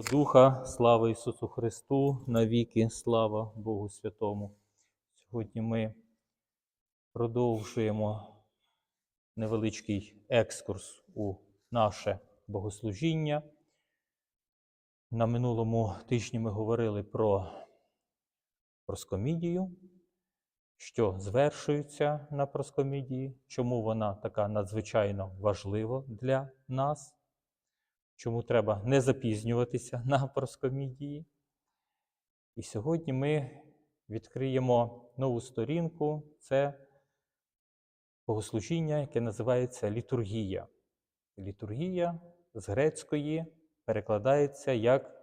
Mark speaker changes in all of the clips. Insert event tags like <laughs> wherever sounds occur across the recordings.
Speaker 1: Духа, слава Ісусу Христу, навіки, слава Богу Святому. Сьогодні ми продовжуємо невеличкий екскурс у наше богослужіння. На минулому тижні ми говорили про проскомідію, що звершується на проскомідії, чому вона така надзвичайно важлива для нас чому треба не запізнюватися на проскомідії. І сьогодні ми відкриємо нову сторінку це богослужіння, яке називається літургія. Літургія з грецької перекладається як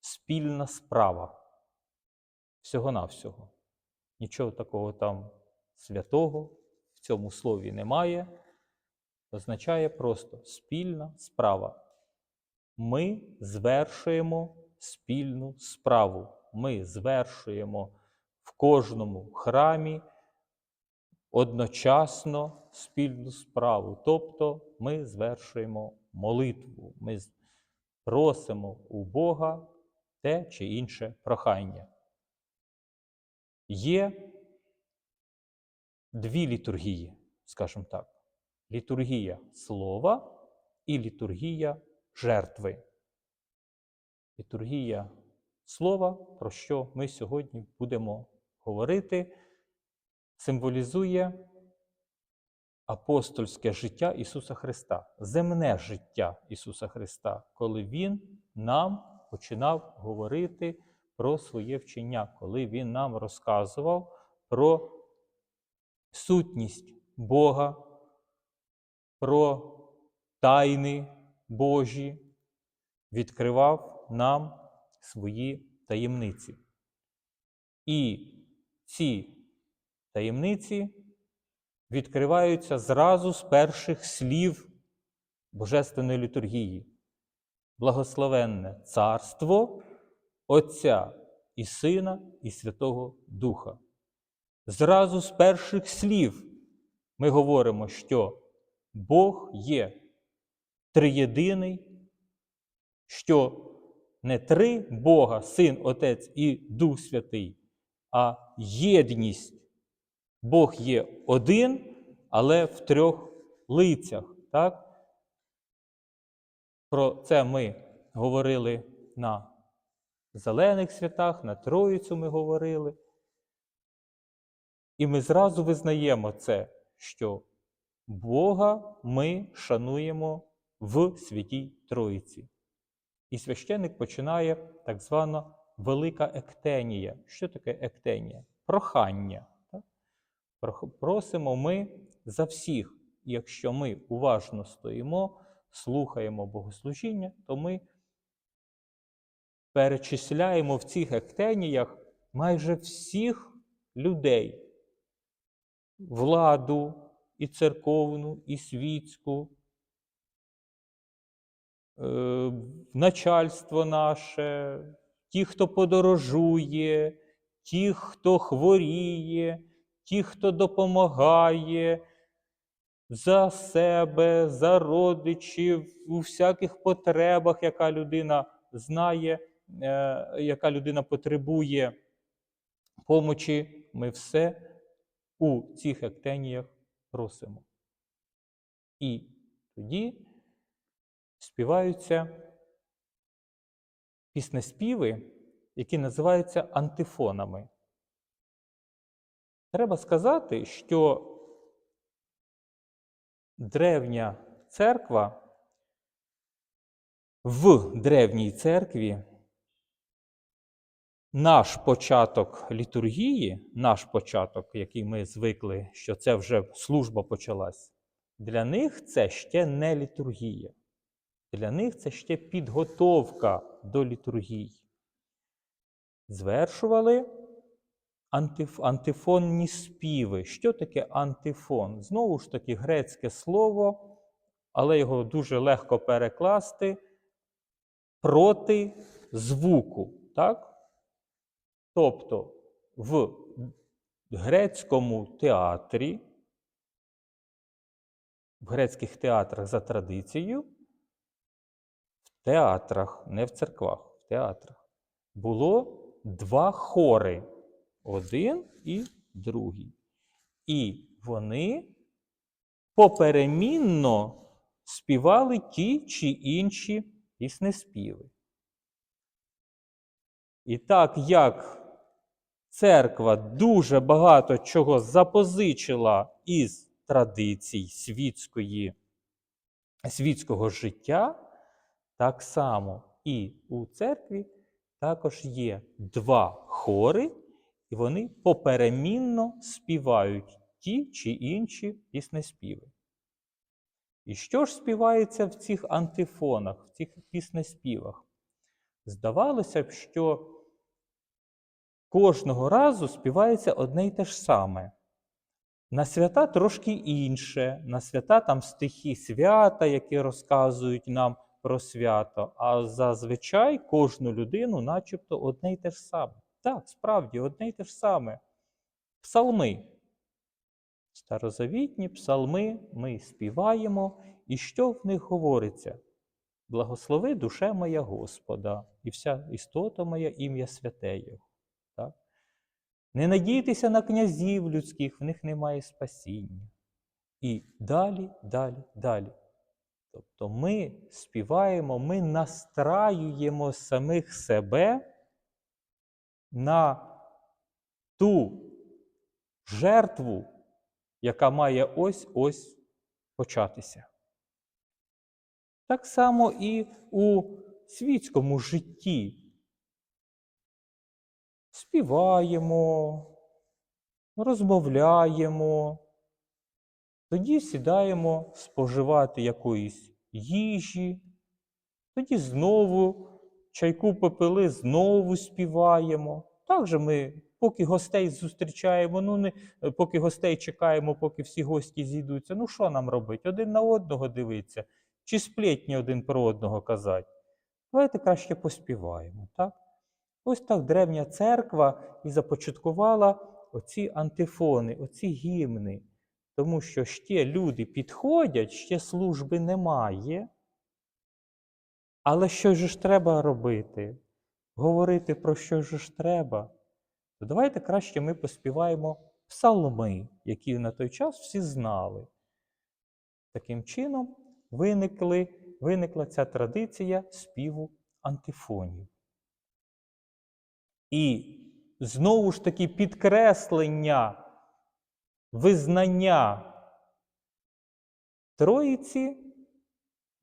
Speaker 1: спільна справа. Всього-навсього. Нічого такого там святого в цьому слові немає. Означає просто спільна справа ми звершуємо спільну справу. Ми звершуємо в кожному храмі одночасно спільну справу. Тобто ми звершуємо молитву, ми просимо у Бога те чи інше прохання. Є дві літургії, скажімо так: літургія слова і літургія жертви. Літургія слова, про що ми сьогодні будемо говорити, символізує апостольське життя Ісуса Христа, земне життя Ісуса Христа, коли Він нам починав говорити про своє вчення, коли Він нам розказував про сутність Бога, про тайни Божі, відкривав нам свої таємниці. І ці таємниці відкриваються зразу з перших слів Божественної літургії. Благословенне Царство Отця і Сина, і Святого Духа. Зразу з перших слів ми говоримо, що Бог є триєдиний, що не три Бога, Син, Отець і Дух Святий, а єдність. Бог є один, але в трьох лицях. Так? Про це ми говорили на зелених святах, на Троїцю ми говорили. І ми зразу визнаємо це, що Бога ми шануємо в Святій Троїці. І священник починає так звана велика ектенія. Що таке ектенія? Прохання. Просимо ми за всіх. Якщо ми уважно стоїмо, слухаємо богослужіння, то ми перечисляємо в цих ектеніях майже всіх людей, владу і церковну, і світську, начальство наше, ті, хто подорожує, ті, хто хворіє, ті, хто допомагає за себе, за родичів, у всяких потребах, яка людина знає, е, яка людина потребує помочі, ми все у цих ектеніях просимо. І тоді співаються піснеспіви, які називаються антифонами. Треба сказати, що древня церква в древній церкві наш початок літургії, наш початок, який ми звикли, що це вже служба почалась, для них це ще не літургія. Для них це ще підготовка до літургії. Звершували антиф, антифонні співи. Що таке антифон? Знову ж таки, грецьке слово, але його дуже легко перекласти проти звуку. Так? Тобто в грецькому театрі, в грецьких театрах за традицією, театрах, не в церквах, в театрах, було два хори. Один і другий. І вони поперемінно співали ті чи інші піснеспіви. І так як церква дуже багато чого запозичила із традицій світської, світського життя, так само і у церкві також є два хори, і вони поперемінно співають ті чи інші піснеспіви. І що ж співається в цих антифонах, в цих піснеспівах? Здавалося б, що кожного разу співається одне й те ж саме. На свята трошки інше, на свята там стихи свята, які розказують нам про свято, а зазвичай кожну людину начебто одне й те ж саме. Так, справді, одне й те ж саме. Псалми. Старозавітні псалми ми співаємо, і що в них говориться? Благослови душе моя Господа, і вся істота моя ім'я святе Його. Так? Не надійтеся на князів людських, в них немає спасіння. І далі, далі, далі. Тобто ми співаємо, ми настраюємо самих себе на ту жертву, яка має ось-ось початися. Так само і у світському житті. Співаємо, розмовляємо, тоді сідаємо споживати якоїсь їжі, тоді знову чайку попили, знову співаємо. Так же ми, поки гостей зустрічаємо, ну не поки гостей чекаємо, поки всі гості зійдуться. Ну що нам робити? Один на одного дивитися, чи сплетні один про одного казати? Давайте краще поспіваємо. так? Ось так древня церква і започаткувала оці антифони, оці гімни. Тому що ще люди підходять, ще служби немає. Але що ж треба робити? Говорити про що ж треба? То давайте краще ми поспіваємо псалми, які на той час всі знали. Таким чином виникли, виникла ця традиція співу антифонів. І знову ж таки підкреслення визнання Троїці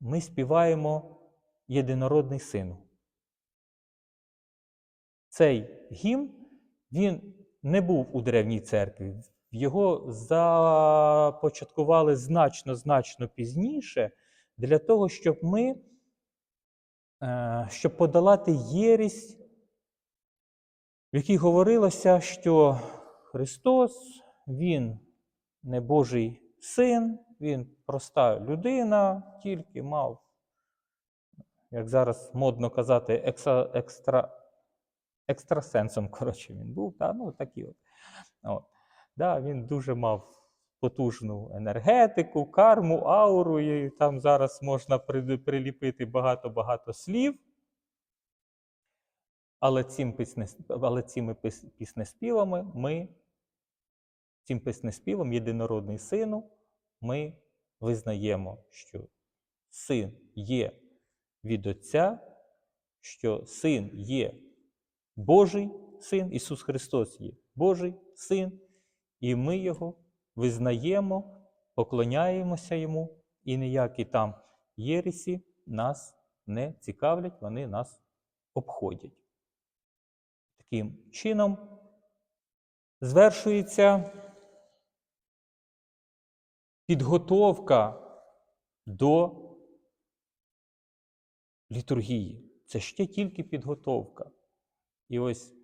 Speaker 1: ми співаємо Єдинородний Сину. Цей гімн він не був у древній церкві. Його започаткували значно-значно пізніше для того, щоб ми, е, щоб подолати єрість, в якій говорилося, що Христос, Він не Божий син, Він проста людина, тільки мав, як зараз модно казати, екса, екстра, екстрасенсом, <laughs> коротше, він був. Та, ну, такі от. От. Да, Він дуже мав потужну енергетику, карму, ауру, і там зараз можна приліпити багато-багато слів. Але, цим пісне, але цими піснеспівами ми, цим піснеспівом єдинородний сину, ми визнаємо, що син є від Отця, що син є Божий син, Ісус Христос є Божий син, і ми Його визнаємо, поклоняємося Йому, і ніякі там єресі нас не цікавлять, вони нас обходять. Таким чином звершується підготовка до літургії. Це ще тільки підготовка. І ось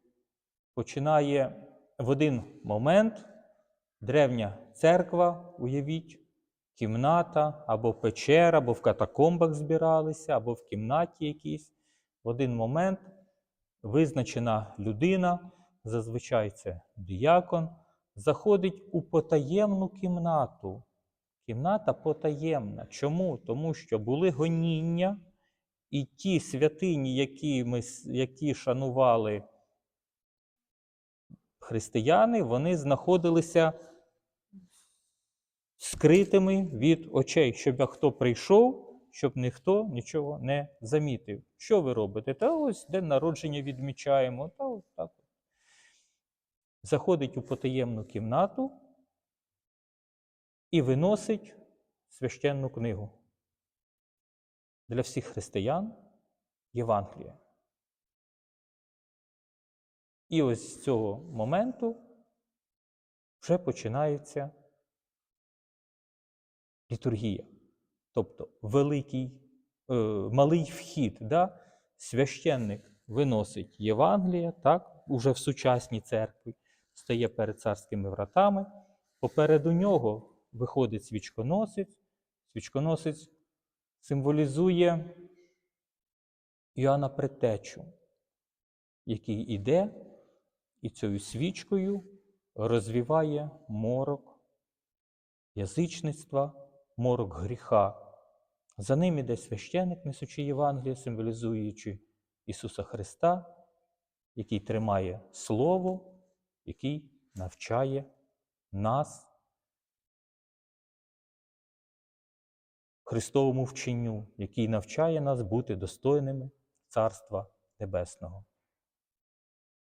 Speaker 1: починає в один момент древня церква, уявіть, кімната або печера, або в катакомбах збиралися, або в кімнаті якійсь. В один момент визначена людина, зазвичай це діякон, заходить у потаємну кімнату. Кімната потаємна. Чому? Тому що були гоніння, І ті святині, які, ми, які шанували християни, вони знаходилися скритими від очей, щоб хто прийшов, щоб ніхто нічого не замітив. Що ви робите? Та ось день народження відмічаємо. Та ось так. Заходить у потаємну кімнату і виносить священну книгу для всіх християн Євангелія. І ось з цього моменту вже починається літургія, тобто великий, е, малий вхід. Да? Священник виносить Євангелія, так, уже в сучасній церкві, стає перед царськими вратами. Попереду нього виходить свічконосець. Свічконосець символізує Іоанна Предтечу, який іде і цією свічкою розвіває морок язичництва, морок гріха. За ним іде священик, несучи Євангеліє, символізуючи Ісуса Христа, який тримає Слово, який навчає нас Христовому вченню, який навчає нас бути достойними Царства Небесного.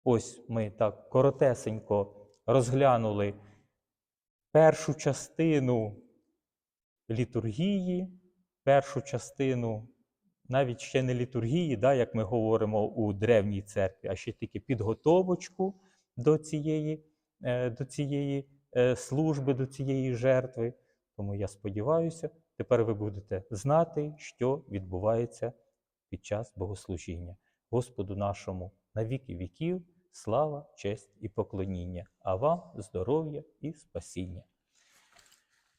Speaker 1: Ось ми так коротесенько розглянули першу частину літургії, першу частину навіть ще не літургії, да, як ми говоримо у древній церкві, а ще тільки підготовочку до цієї, е, до цієї е, служби, до цієї жертви. Тому я сподіваюся, тепер ви будете знати, що відбувається під час богослужіння. Господу нашому на віки віків, слава, честь і поклоніння, а вам здоров'я і спасіння.